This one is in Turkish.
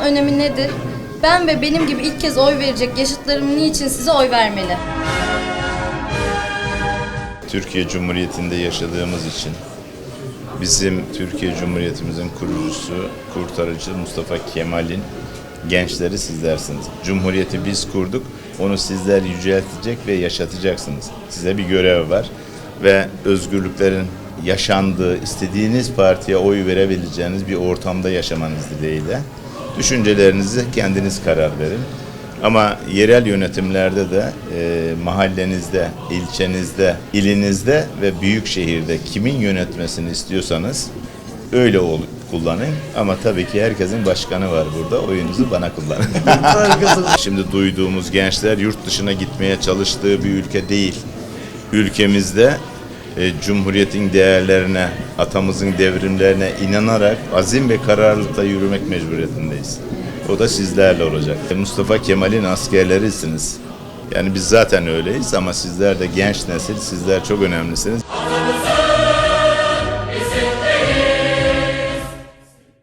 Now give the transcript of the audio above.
önemi nedir? Ben ve benim gibi ilk kez oy verecek yaşıtlarım niçin size oy vermeli? Türkiye Cumhuriyeti'nde yaşadığımız için bizim Türkiye Cumhuriyetimizin kurucusu, kurtarıcı Mustafa Kemal'in gençleri sizlersiniz. Cumhuriyeti biz kurduk, onu sizler yüceltecek ve yaşatacaksınız. Size bir görev var ve özgürlüklerin yaşandığı, istediğiniz partiye oy verebileceğiniz bir ortamda yaşamanız dileğiyle. Düşüncelerinizi kendiniz karar verin. Ama yerel yönetimlerde de e, mahallenizde, ilçenizde, ilinizde ve büyük şehirde kimin yönetmesini istiyorsanız öyle ol, kullanın. Ama tabii ki herkesin başkanı var burada. Oyunuzu bana kullanın. Şimdi duyduğumuz gençler yurt dışına gitmeye çalıştığı bir ülke değil. Ülkemizde e, Cumhuriyetin değerlerine, atamızın devrimlerine inanarak azim ve kararlılıkla yürümek mecburiyetindeyiz. O da sizlerle olacak. E, Mustafa Kemal'in askerlerisiniz. Yani biz zaten öyleyiz ama sizler de genç nesil, sizler çok önemlisiniz. Atamızın